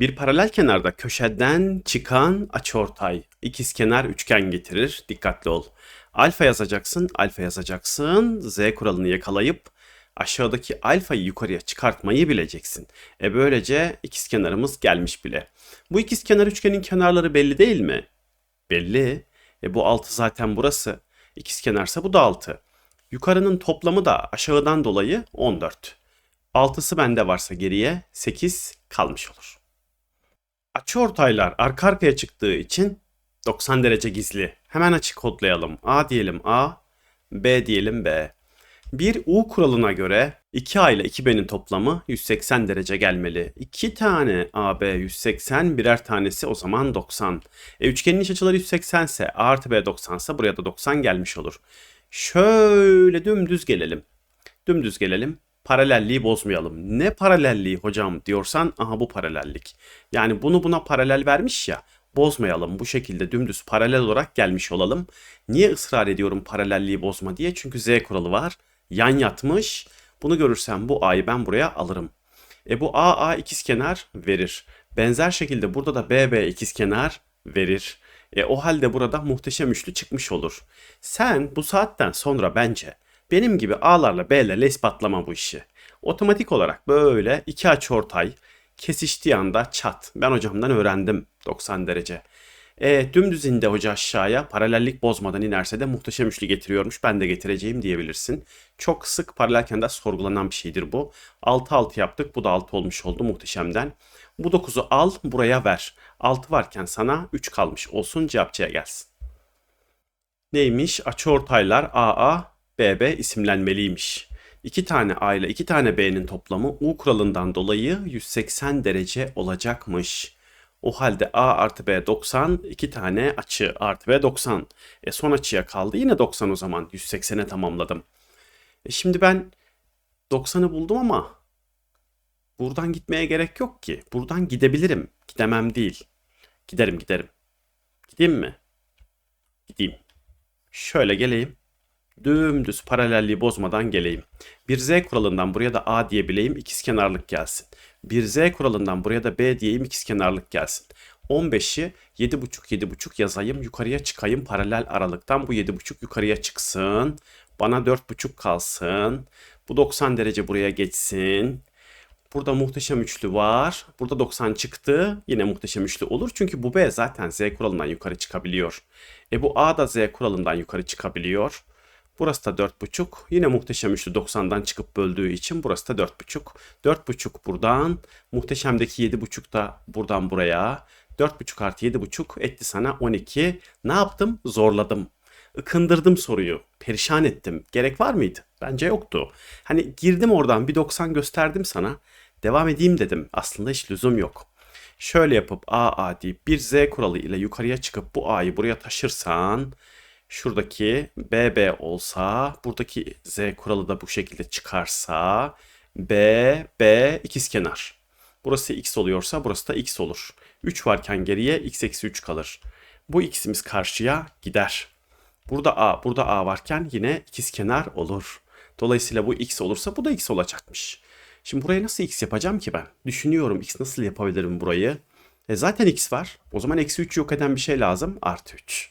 Bir paralel kenarda köşeden çıkan açıortay ikizkenar üçgen getirir. Dikkatli ol. Alfa yazacaksın, alfa yazacaksın. Z kuralını yakalayıp aşağıdaki alfayı yukarıya çıkartmayı bileceksin. E böylece ikizkenarımız gelmiş bile. Bu ikizkenar üçgenin kenarları belli değil mi? Belli. E bu 6 zaten burası. İkizkenarsa bu da 6. Yukarının toplamı da aşağıdan dolayı 14. 6'sı bende varsa geriye 8 kalmış olur. Açıortaylar arka arkaya çıktığı için 90 derece gizli. Hemen açık kodlayalım. A diyelim A, B diyelim B. Bir U kuralına göre 2A ile 2B'nin toplamı 180 derece gelmeli. 2 tane AB 180, birer tanesi o zaman 90. E, üçgenin iç açıları 180 ise A artı B 90 ise buraya da 90 gelmiş olur. Şöyle dümdüz gelelim. Dümdüz gelelim. Paralelliği bozmayalım. Ne paralelliği hocam diyorsan aha bu paralellik. Yani bunu buna paralel vermiş ya bozmayalım. Bu şekilde dümdüz paralel olarak gelmiş olalım. Niye ısrar ediyorum paralelliği bozma diye? Çünkü Z kuralı var. Yan yatmış. Bunu görürsem bu A'yı ben buraya alırım. E bu AA ikizkenar verir. Benzer şekilde burada da BB ikizkenar verir. E o halde burada muhteşem üçlü çıkmış olur. Sen bu saatten sonra bence benim gibi A'larla B'lerle ispatlama bu işi. Otomatik olarak böyle iki açıortay kesiştiği anda çat. Ben hocamdan öğrendim 90 derece. E, dümdüz indi hoca aşağıya paralellik bozmadan inerse de muhteşem üçlü getiriyormuş. Ben de getireceğim diyebilirsin. Çok sık paralelken de sorgulanan bir şeydir bu. 6-6 yaptık. Bu da 6 olmuş oldu muhteşemden. Bu 9'u al buraya ver. 6 varken sana 3 kalmış olsun cevapçıya gelsin. Neymiş? Açıortaylar AA, BB isimlenmeliymiş. 2 tane A ile 2 tane B'nin toplamı U kuralından dolayı 180 derece olacakmış. O halde A artı B 90, 2 tane açı artı B 90. E son açıya kaldı yine 90 o zaman 180'e tamamladım. E şimdi ben 90'ı buldum ama buradan gitmeye gerek yok ki. Buradan gidebilirim. Gidemem değil. Giderim giderim. Gideyim mi? Gideyim. Şöyle geleyim dümdüz paralelliği bozmadan geleyim. Bir z kuralından buraya da a diyebileyim ikizkenarlık gelsin. Bir z kuralından buraya da b diyeyim ikizkenarlık gelsin. 15'i 7,5 7,5 yazayım yukarıya çıkayım paralel aralıktan bu 7,5 yukarıya çıksın. Bana 4,5 kalsın. Bu 90 derece buraya geçsin. Burada muhteşem üçlü var. Burada 90 çıktı. Yine muhteşem üçlü olur. Çünkü bu B zaten Z kuralından yukarı çıkabiliyor. E bu A da Z kuralından yukarı çıkabiliyor. Burası da 4,5. Yine muhteşem üçlü 90'dan çıkıp böldüğü için burası da 4,5. 4,5 buradan. Muhteşemdeki 7,5 da buradan buraya. 4,5 artı 7,5 etti sana 12. Ne yaptım? Zorladım. Ikındırdım soruyu. Perişan ettim. Gerek var mıydı? Bence yoktu. Hani girdim oradan bir 90 gösterdim sana. Devam edeyim dedim. Aslında hiç lüzum yok. Şöyle yapıp A A deyip bir Z kuralı ile yukarıya çıkıp bu A'yı buraya taşırsan şuradaki BB olsa buradaki Z kuralı da bu şekilde çıkarsa B, B ikizkenar. Burası x oluyorsa burası da x olur. 3 varken geriye x eksi 3 kalır. Bu x'imiz karşıya gider. Burada a, burada a varken yine ikizkenar olur. Dolayısıyla bu x olursa bu da x olacakmış. Şimdi buraya nasıl x yapacağım ki ben? Düşünüyorum x nasıl yapabilirim burayı? E zaten x var. O zaman eksi 3 yok eden bir şey lazım. Artı 3.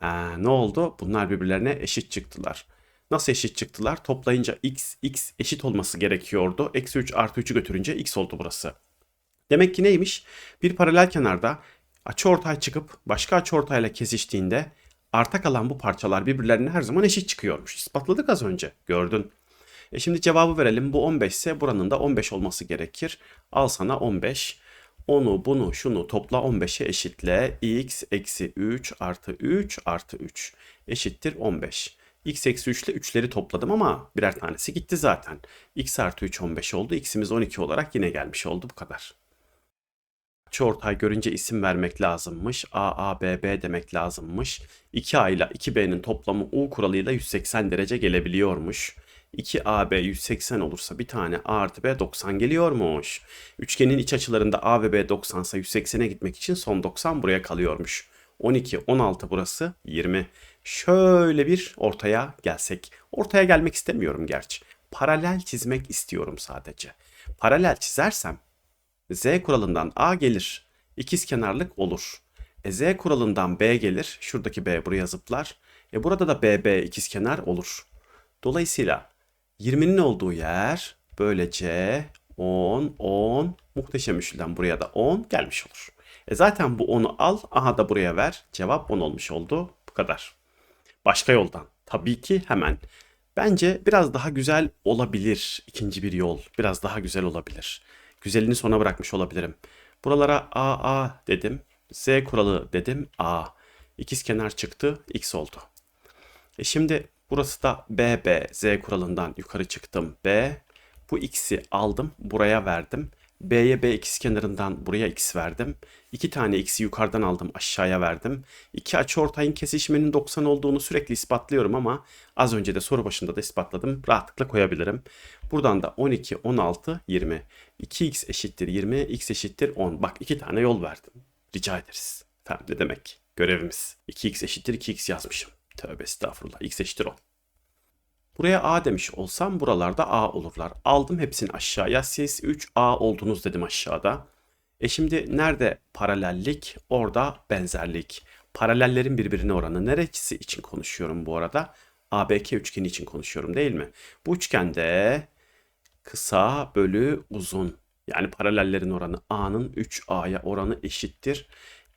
Ha, ne oldu? Bunlar birbirlerine eşit çıktılar. Nasıl eşit çıktılar? Toplayınca x, x eşit olması gerekiyordu. Eksi 3 artı 3'ü götürünce x oldu burası. Demek ki neymiş? Bir paralel kenarda açıortay çıkıp başka açıortayla kesiştiğinde arta kalan bu parçalar birbirlerine her zaman eşit çıkıyormuş. İspatladık az önce. Gördün. E şimdi cevabı verelim. Bu 15 ise buranın da 15 olması gerekir. Al sana 15. Onu bunu şunu topla 15'e eşitle. x eksi 3 artı 3 artı 3 eşittir 15. x eksi 3 ile 3'leri topladım ama birer tanesi gitti zaten. x artı 3 15 oldu. x'imiz 12 olarak yine gelmiş oldu bu kadar. Açıortay görünce isim vermek lazımmış. A, A, B, B demek lazımmış. 2A ile 2B'nin toplamı U kuralıyla 180 derece gelebiliyormuş. 2AB 180 olursa bir tane A artı B 90 geliyormuş. Üçgenin iç açılarında A ve B 90 ise 180'e gitmek için son 90 buraya kalıyormuş. 12, 16 burası 20. Şöyle bir ortaya gelsek. Ortaya gelmek istemiyorum gerçi. Paralel çizmek istiyorum sadece. Paralel çizersem Z kuralından A gelir. İkiz kenarlık olur. E Z kuralından B gelir. Şuradaki B buraya zıplar. E burada da BB ikizkenar olur. Dolayısıyla 20'nin olduğu yer böylece 10, 10, muhteşem üçlüden buraya da 10 gelmiş olur. E zaten bu 10'u al, aha da buraya ver. Cevap 10 olmuş oldu. Bu kadar. Başka yoldan. Tabii ki hemen. Bence biraz daha güzel olabilir ikinci bir yol. Biraz daha güzel olabilir. Güzelini sona bırakmış olabilirim. Buralara A A dedim. Z kuralı dedim A. İkiz kenar çıktı X oldu. E şimdi burası da B Z kuralından yukarı çıktım B. Bu X'i aldım buraya verdim. B'ye B ikiz kenarından buraya X verdim. İki tane X'i yukarıdan aldım aşağıya verdim. İki açıortayın kesişmenin 90 olduğunu sürekli ispatlıyorum ama az önce de soru başında da ispatladım. Rahatlıkla koyabilirim. Buradan da 12, 16, 20. 2x eşittir 20, x eşittir 10. Bak iki tane yol verdim. Rica ederiz. Efendim ne demek? Görevimiz. 2x eşittir 2x yazmışım. Tövbe estağfurullah. x eşittir 10. Buraya A demiş olsam buralarda A olurlar. Aldım hepsini aşağıya. Siz 3A oldunuz dedim aşağıda. E şimdi nerede paralellik? Orada benzerlik. Paralellerin birbirine oranı. Neresi için konuşuyorum bu arada? ABK üçgeni için konuşuyorum değil mi? Bu üçgende kısa bölü uzun. Yani paralellerin oranı A'nın 3A'ya oranı eşittir.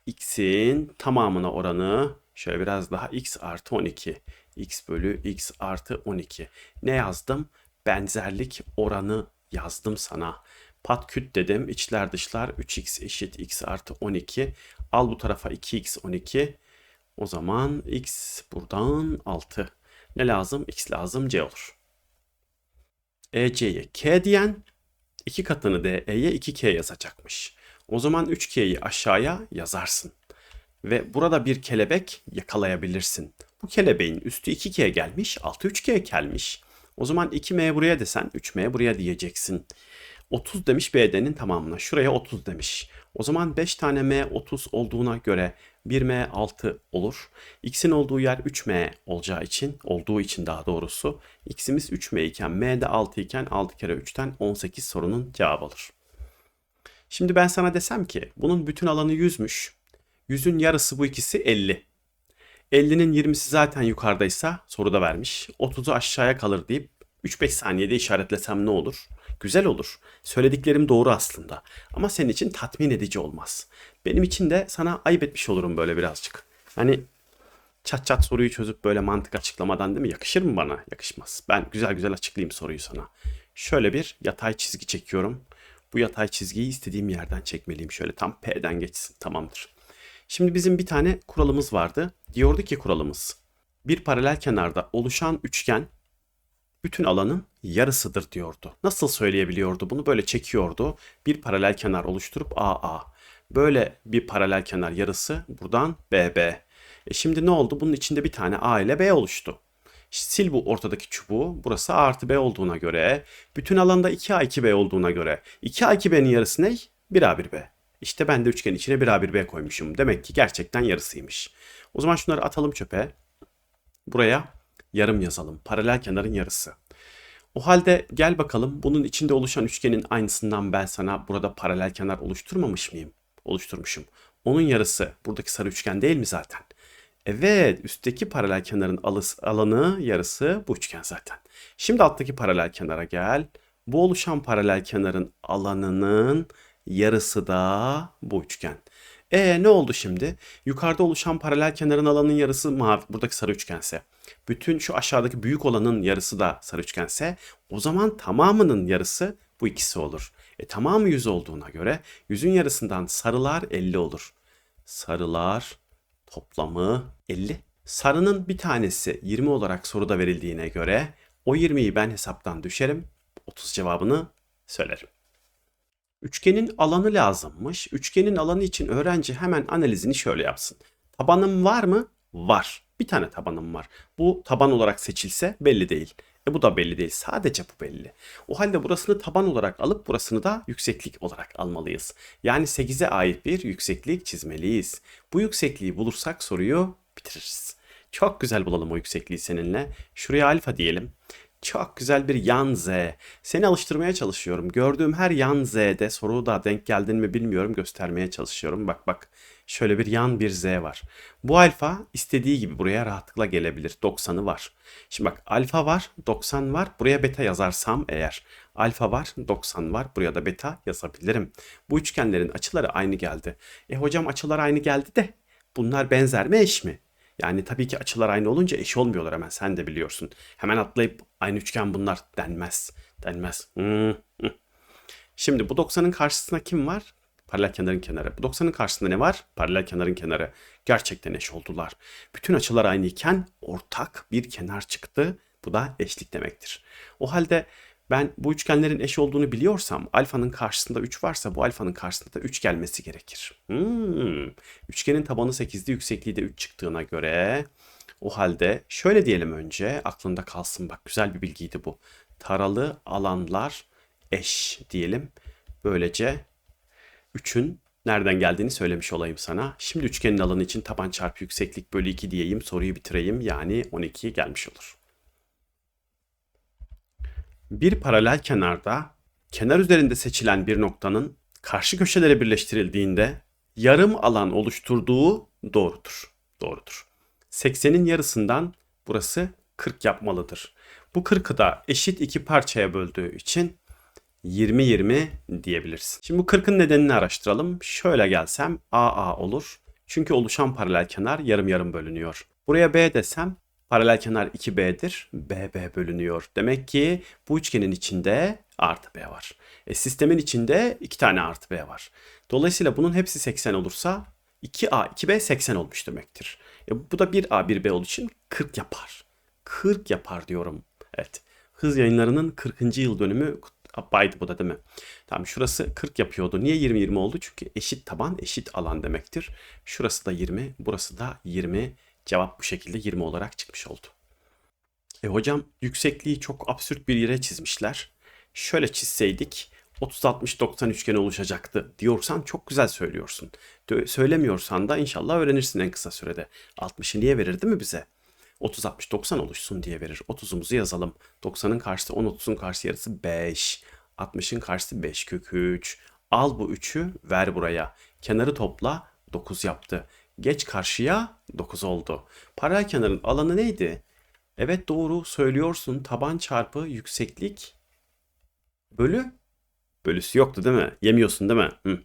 X'in tamamına oranı şöyle biraz daha X artı 12 x bölü x artı 12. Ne yazdım? Benzerlik oranı yazdım sana. Pat küt dedim. İçler dışlar 3x eşit x artı 12. Al bu tarafa 2x 12. O zaman x buradan 6. Ne lazım? x lazım c olur. EC'ye k diyen iki katını DE'ye 2k yazacakmış. O zaman 3k'yi aşağıya yazarsın. Ve burada bir kelebek yakalayabilirsin. Bu kelebeğin üstü 2K gelmiş, altı 3K gelmiş. O zaman 2M buraya desen 3M buraya diyeceksin. 30 demiş BD'nin tamamına. Şuraya 30 demiş. O zaman 5 tane M 30 olduğuna göre 1M 6 olur. X'in olduğu yer 3M olacağı için, olduğu için daha doğrusu. X'imiz 3M iken M de 6 iken 6 kere 3'ten 18 sorunun cevabı olur. Şimdi ben sana desem ki bunun bütün alanı 100'müş. 100'ün yarısı bu ikisi 50. 50'nin 20'si zaten yukarıdaysa soruda vermiş. 30'u aşağıya kalır deyip 3-5 saniyede işaretlesem ne olur? Güzel olur. Söylediklerim doğru aslında. Ama senin için tatmin edici olmaz. Benim için de sana ayıp etmiş olurum böyle birazcık. Hani çat çat soruyu çözüp böyle mantık açıklamadan değil mi? Yakışır mı bana? Yakışmaz. Ben güzel güzel açıklayayım soruyu sana. Şöyle bir yatay çizgi çekiyorum. Bu yatay çizgiyi istediğim yerden çekmeliyim. Şöyle tam P'den geçsin. Tamamdır. Şimdi bizim bir tane kuralımız vardı. Diyordu ki kuralımız bir paralel kenarda oluşan üçgen bütün alanın yarısıdır diyordu. Nasıl söyleyebiliyordu bunu? Böyle çekiyordu. Bir paralel kenar oluşturup AA. Böyle bir paralel kenar yarısı buradan BB. E şimdi ne oldu? Bunun içinde bir tane A ile B oluştu. Sil bu ortadaki çubuğu. Burası A artı B olduğuna göre, bütün alanda 2A 2B olduğuna göre 2A 2B'nin yarısı ne? 1A 1B. İşte ben de üçgen içine 1A 1B koymuşum. Demek ki gerçekten yarısıymış. O zaman şunları atalım çöpe. Buraya yarım yazalım. Paralel kenarın yarısı. O halde gel bakalım bunun içinde oluşan üçgenin aynısından ben sana burada paralel kenar oluşturmamış mıyım? Oluşturmuşum. Onun yarısı buradaki sarı üçgen değil mi zaten? Evet, üstteki paralel kenarın alanı yarısı bu üçgen zaten. Şimdi alttaki paralel kenara gel. Bu oluşan paralel kenarın alanının yarısı da bu üçgen. E ne oldu şimdi? Yukarıda oluşan paralel kenarın alanının yarısı mavi, buradaki sarı üçgense. Bütün şu aşağıdaki büyük olanın yarısı da sarı üçgense o zaman tamamının yarısı bu ikisi olur. E tamamı 100 olduğuna göre 100'ün yarısından sarılar 50 olur. Sarılar toplamı 50. Sarının bir tanesi 20 olarak soruda verildiğine göre o 20'yi ben hesaptan düşerim. 30 cevabını söylerim. Üçgenin alanı lazımmış. Üçgenin alanı için öğrenci hemen analizini şöyle yapsın. Tabanım var mı? Var. Bir tane tabanım var. Bu taban olarak seçilse belli değil. E bu da belli değil. Sadece bu belli. O halde burasını taban olarak alıp burasını da yükseklik olarak almalıyız. Yani 8'e ait bir yükseklik çizmeliyiz. Bu yüksekliği bulursak soruyu bitiririz. Çok güzel bulalım o yüksekliği seninle. Şuraya alfa diyelim. Çok güzel bir yan Z. Seni alıştırmaya çalışıyorum. Gördüğüm her yan Z'de soru da denk geldin mi bilmiyorum göstermeye çalışıyorum. Bak bak şöyle bir yan bir Z var. Bu alfa istediği gibi buraya rahatlıkla gelebilir. 90'ı var. Şimdi bak alfa var 90 var. Buraya beta yazarsam eğer alfa var 90 var. Buraya da beta yazabilirim. Bu üçgenlerin açıları aynı geldi. E hocam açılar aynı geldi de bunlar benzer mi eş mi? Yani tabii ki açılar aynı olunca eş olmuyorlar hemen sen de biliyorsun. Hemen atlayıp aynı üçgen bunlar denmez. Denmez. Hmm, hmm. Şimdi bu 90'ın karşısında kim var? Paralel kenarın kenarı. Bu 90'ın karşısında ne var? Paralel kenarın kenarı. Gerçekten eş oldular. Bütün açılar aynıyken ortak bir kenar çıktı. Bu da eşlik demektir. O halde ben bu üçgenlerin eş olduğunu biliyorsam alfanın karşısında 3 varsa bu alfanın karşısında da 3 gelmesi gerekir. Hmm. Üçgenin tabanı 8'di yüksekliği de 3 çıktığına göre o halde şöyle diyelim önce aklında kalsın bak güzel bir bilgiydi bu. Taralı alanlar eş diyelim. Böylece 3'ün nereden geldiğini söylemiş olayım sana. Şimdi üçgenin alanı için taban çarpı yükseklik bölü 2 diyeyim soruyu bitireyim yani 12 gelmiş olur. Bir paralel kenarda kenar üzerinde seçilen bir noktanın karşı köşelere birleştirildiğinde yarım alan oluşturduğu doğrudur. Doğrudur. 80'in yarısından burası 40 yapmalıdır. Bu 40'ı da eşit iki parçaya böldüğü için 20-20 diyebilirsin. Şimdi bu 40'ın nedenini araştıralım. Şöyle gelsem AA olur. Çünkü oluşan paralel kenar yarım yarım bölünüyor. Buraya B desem paralel kenar 2B'dir. BB bölünüyor. Demek ki bu üçgenin içinde artı B var. E, sistemin içinde 2 tane artı B var. Dolayısıyla bunun hepsi 80 olursa 2A, 2B 80 olmuş demektir. E, bu da 1A, 1B olduğu için 40 yapar. 40 yapar diyorum. Evet. Hız yayınlarının 40. yıl dönümü baydı bu da değil mi? Tamam şurası 40 yapıyordu. Niye 20-20 oldu? Çünkü eşit taban eşit alan demektir. Şurası da 20, burası da 20. Cevap bu şekilde 20 olarak çıkmış oldu. E hocam yüksekliği çok absürt bir yere çizmişler. Şöyle çizseydik 30-60-90 üçgeni oluşacaktı diyorsan çok güzel söylüyorsun. Söylemiyorsan da inşallah öğrenirsin en kısa sürede. 60'ı niye verir değil mi bize? 30 60 90 oluşsun diye verir. 30'umuzu yazalım. 90'ın karşısı 10 30'un karşı yarısı 5. 60'ın karşısı 5 kök 3. Al bu 3'ü ver buraya. Kenarı topla 9 yaptı. Geç karşıya 9 oldu. Paralel kenarın alanı neydi? Evet doğru söylüyorsun. Taban çarpı yükseklik bölü bölüsü yoktu değil mi? Yemiyorsun değil mi? Hı.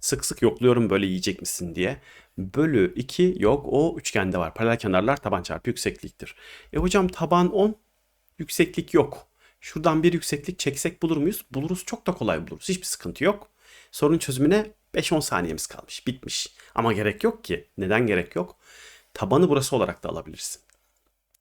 Sık sık yokluyorum böyle yiyecek misin diye. Bölü 2 yok o üçgende var. Paralel kenarlar taban çarpı yüksekliktir. E hocam taban 10 yükseklik yok. Şuradan bir yükseklik çeksek bulur muyuz? Buluruz çok da kolay buluruz. Hiçbir sıkıntı yok. Sorun çözümüne 5-10 saniyemiz kalmış. Bitmiş. Ama gerek yok ki. Neden gerek yok? Tabanı burası olarak da alabilirsin.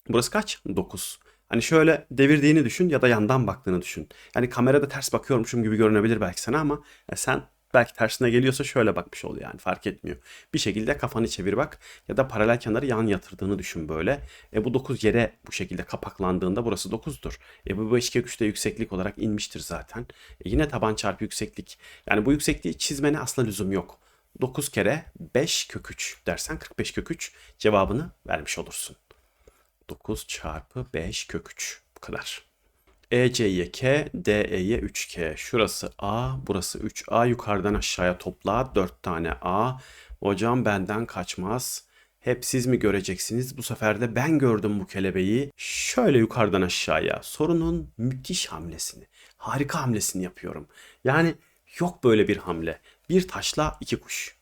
Burası kaç? 9. Hani şöyle devirdiğini düşün ya da yandan baktığını düşün. Yani kamerada ters bakıyormuşum gibi görünebilir belki sana ama sen belki tersine geliyorsa şöyle bakmış ol yani fark etmiyor. Bir şekilde kafanı çevir bak ya da paralel kenarı yan yatırdığını düşün böyle. E bu 9 yere bu şekilde kapaklandığında burası 9'dur. E bu 5 kök 3'te yükseklik olarak inmiştir zaten. E yine taban çarpı yükseklik. Yani bu yüksekliği çizmene asla lüzum yok. 9 kere 5 kök 3 dersen 45 kök 3 cevabını vermiş olursun. 9 çarpı 5 kök 3 bu kadar. EC'ye K, DE'ye 3K. Şurası A, burası 3A. Yukarıdan aşağıya topla 4 tane A. Hocam benden kaçmaz. Hep siz mi göreceksiniz? Bu sefer de ben gördüm bu kelebeği. Şöyle yukarıdan aşağıya sorunun müthiş hamlesini, harika hamlesini yapıyorum. Yani yok böyle bir hamle. Bir taşla iki kuş.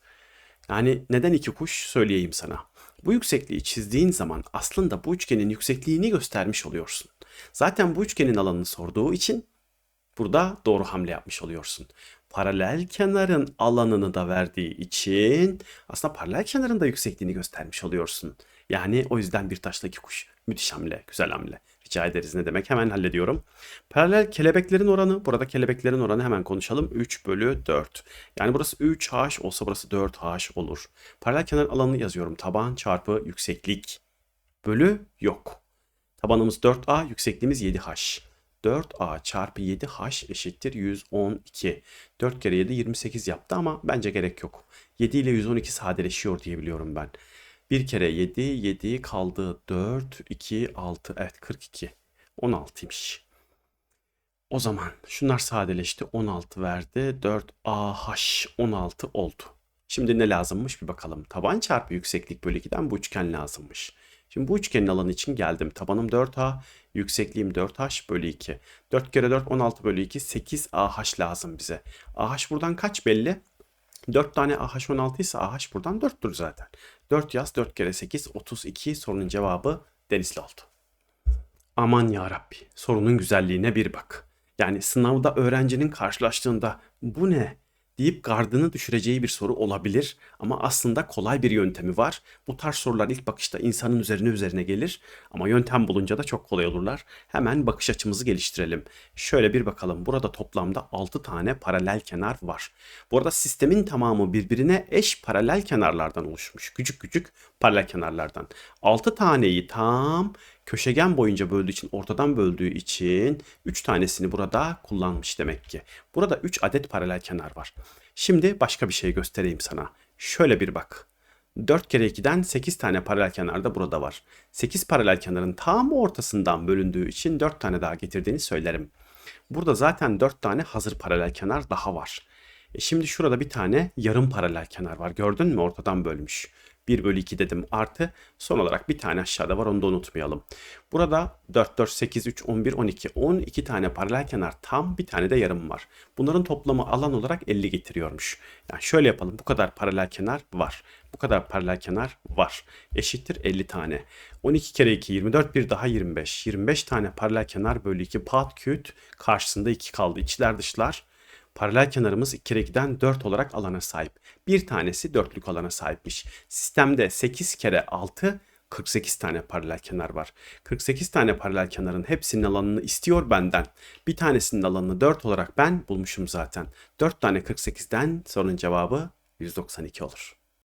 Yani neden iki kuş söyleyeyim sana. Bu yüksekliği çizdiğin zaman aslında bu üçgenin yüksekliğini göstermiş oluyorsun. Zaten bu üçgenin alanını sorduğu için burada doğru hamle yapmış oluyorsun. Paralel kenarın alanını da verdiği için aslında paralel kenarın da yüksekliğini göstermiş oluyorsun. Yani o yüzden bir taşla iki kuş. Müthiş hamle, güzel hamle. Rica ederiz ne demek hemen hallediyorum. Paralel kelebeklerin oranı, burada kelebeklerin oranı hemen konuşalım. 3 bölü 4. Yani burası 3H olsa burası 4H olur. Paralel kenar alanını yazıyorum. Taban çarpı yükseklik bölü yok. Tabanımız 4A, yüksekliğimiz 7H. 4A çarpı 7H eşittir 112. 4 kere 7 28 yaptı ama bence gerek yok. 7 ile 112 sadeleşiyor diye biliyorum ben. 1 kere 7, 7 kaldı 4, 2, 6, evet 42. 16'ymış. O zaman şunlar sadeleşti. 16 verdi. 4AH 16 oldu. Şimdi ne lazımmış bir bakalım. Taban çarpı yükseklik bölü 2'den bu üçgen lazımmış. Şimdi bu üçgenin alanı için geldim. Tabanım 4A, yüksekliğim 4H bölü 2. 4 kere 4 16 bölü 2 8AH lazım bize. AH buradan kaç belli? 4 tane AH 16 ise AH buradan 4'tür zaten. 4 yaz 4 kere 8 32 sorunun cevabı Denizli oldu. Aman ya Rabbi, sorunun güzelliğine bir bak. Yani sınavda öğrencinin karşılaştığında bu ne deyip gardını düşüreceği bir soru olabilir ama aslında kolay bir yöntemi var. Bu tarz sorular ilk bakışta insanın üzerine üzerine gelir ama yöntem bulunca da çok kolay olurlar. Hemen bakış açımızı geliştirelim. Şöyle bir bakalım. Burada toplamda 6 tane paralel kenar var. Bu arada sistemin tamamı birbirine eş paralel kenarlardan oluşmuş. Küçük küçük paralel kenarlardan. 6 taneyi tam köşegen boyunca böldüğü için, ortadan böldüğü için 3 tanesini burada kullanmış demek ki. Burada 3 adet paralel kenar var. Şimdi başka bir şey göstereyim sana. Şöyle bir bak. 4 kere 2'den 8 tane paralel kenar da burada var. 8 paralel kenarın tam ortasından bölündüğü için 4 tane daha getirdiğini söylerim. Burada zaten 4 tane hazır paralel kenar daha var. E şimdi şurada bir tane yarım paralel kenar var. Gördün mü? Ortadan bölmüş. 1 bölü 2 dedim artı. Son olarak bir tane aşağıda var onu da unutmayalım. Burada 4, 4, 8, 3, 11, 12. 12 tane paralel kenar tam bir tane de yarım var. Bunların toplamı alan olarak 50 getiriyormuş. Yani şöyle yapalım. Bu kadar paralel kenar var. Bu kadar paralel kenar var. Eşittir 50 tane. 12 kere 2 24 bir daha 25. 25 tane paralel kenar bölü 2 pat küt karşısında 2 kaldı. İçler dışlar. Paralel kenarımız 2 kere 2'den 4 olarak alana sahip. Bir tanesi dörtlük alana sahipmiş. Sistemde 8 kere 6 48 tane paralel kenar var. 48 tane paralel kenarın hepsinin alanını istiyor benden. Bir tanesinin alanını 4 olarak ben bulmuşum zaten. 4 tane 48'den sorunun cevabı 192 olur.